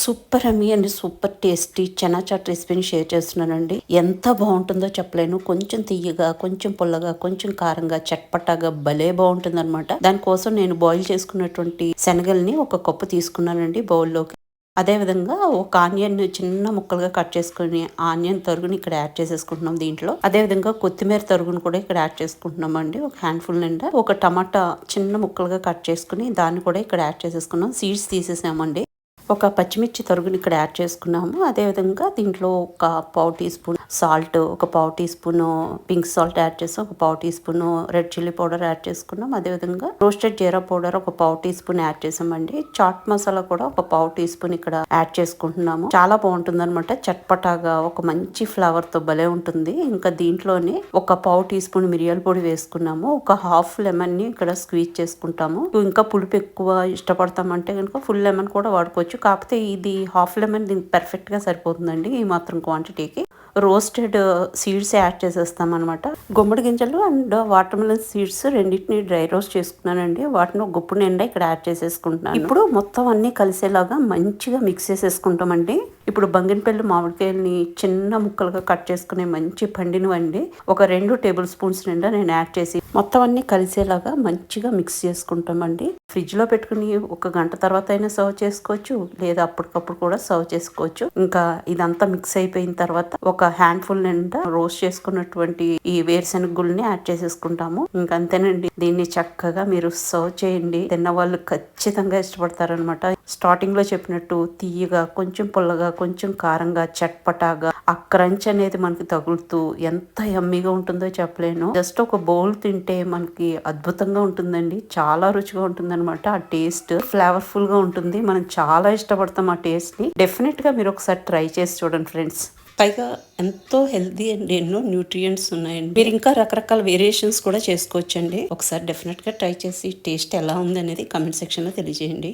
Super yummy and super tasty chana chaat రెసిపీని share చేస్తున్నానండి. ఎంత బాగుంటుందో చెప్పలేను. కొంచెం తీయగా కొంచెం పుల్లగా కొంచెం కారంగా చట్పటాగా భలే బాగుంటుంది అనమాట దానికోసం నేను బాయిల్ చేసుకున్నటువంటి శనగల్ని ఒక కప్పు తీసుకున్నానండి బౌల్లోకి. అదే విధంగా ఒక ఆనియన్ చిన్న ముక్కలుగా కట్ చేసుకుని ఆనియన్ తరుగుని ఇక్కడ యాడ్ చేసేసుకుంటున్నాం దీంట్లో. అదే విధంగా కొత్తిమీర తరుగును కూడా ఇక్కడ యాడ్ చేసుకుంటున్నాం అండి ఒక హ్యాండ్ఫుల్ నిండా ఒక టమాటా చిన్న ముక్కలుగా కట్ చేసుకుని దాన్ని కూడా ఇక్కడ యాడ్ చేసేసుకున్నాం. సీడ్స్ తీసేసామండి. ఒక పచ్చిమిర్చి తరుగుని ఇక్కడ యాడ్ చేసుకున్నాము. అదేవిధంగా దీంట్లో ఒక పావు టీ స్పూన్ సాల్ట్ ఒక పావు teaspoon pink salt add చేసాం ఒక పావు teaspoon red chilli powder add చేసుకున్నాం. అదేవిధంగా రోస్టెడ్ జీరా పౌడర్ ఒక పావు టీ స్పూన్ యాడ్ చేసామండి. చాట్ మసాలా కూడా ఒక పావు టీ స్పూన్ ఇక్కడ యాడ్ చేసుకుంటున్నాము. చాలా బాగుంటుంది అనమాట చట్పటాగా ఒక మంచి ఫ్లేవర్తో భలే ఉంటుంది. ఇంకా దీంట్లోనే ఒక పావు టీ స్పూన్ మిరియాల పొడి వేసుకున్నాము. ఒక హాఫ్ లెమన్ని ఇక్కడ స్క్వీజ్ చేసుకుంటాము. ఇంకా పులుపు ఎక్కువ ఇష్టపడతామంటే కనుక ఫుల్ లెమన్ కూడా వాడుకోవచ్చు. కాకపోతే ఇది హాఫ్ లెమన్ దీనికి పర్ఫెక్ట్గా సరిపోతుందండి. ఈ మాత్రం క్వాంటిటీకి రోస్టెడ్ సీడ్స్ యాడ్ చేసేస్తామన్నమాట. గుమ్మడి గింజలు అండ్ వాటర్ మిలన్ సీడ్స్ రెండింటిని డ్రై రోస్ట్ చేసుకున్నానండి. వాటిని ఒక గుప్పు నిండా ఇక్కడ యాడ్ చేసేసుకుంటున్నాను. ఇప్పుడు మొత్తం అన్ని కలిసేలాగా మంచిగా మిక్స్ చేసేసుకుంటామండి. ఇప్పుడు బంగినపల్లి మామిడికాయల్ని చిన్న ముక్కలుగా కట్ చేసుకునే మంచి పండినవండి. ఒక రెండు టేబుల్ స్పూన్స్ నిండా నేను యాడ్ చేసి మొత్తం అన్ని కలిసేలాగా మంచిగా మిక్స్ చేసుకుంటామండి. ఫ్రిడ్జ్లో పెట్టుకుని ఒక గంట తర్వాత అయినా సర్వ్ చేసుకోవచ్చు. లేదా అప్పటికప్పుడు కూడా సర్వ్ చేసుకోవచ్చు. ఇంకా ఇదంతా మిక్స్ అయిపోయిన తర్వాత ఒక హ్యాండ్ ఫుల్ నిండా రోస్ట్ చేసుకున్నటువంటి ఈ వేరుశెనగ గుళ్ళని యాడ్ చేసేసుకుంటాము. ఇంకా అంతేనండి. దీన్ని చక్కగా మీరు సర్వ్ చేయండి. తిన్న వాళ్ళు ఖచ్చితంగా ఇష్టపడతారనమాట స్టార్టింగ్లో చెప్పినట్టు తీయగా కొంచెం పుల్లగా కొంచెం కారంగా చట్పటాగా ఆ క్రంచ్ అనేది మనకి తగులుతూ ఎంత యమ్మీగా ఉంటుందో చెప్పలేను. జస్ట్ ఒక బౌల్ తింటే మనకి అద్భుతంగా ఉంటుందండి. చాలా రుచిగా ఉంటుంది అనమాట ఆ టేస్ట్ ఫ్లేవర్ఫుల్గా ఉంటుంది. మనం చాలా ఇష్టపడతాం ఆ టేస్ట్ని. డెఫినెట్గా మీరు ఒకసారి ట్రై చేసి చూడండి ఫ్రెండ్స్ పైగా ఎంతో హెల్దీ అండ్ ఎన్నో న్యూట్రియంట్స్ ఉన్నాయండి. మీరు ఇంకా రకరకాల వేరియేషన్స్ కూడా చేసుకోవచ్చండి. ఒకసారి డెఫినెట్గా ట్రై చేసి టేస్ట్ ఎలా ఉంది అనేది కమెంట్ సెక్షన్లో తెలియజేయండి.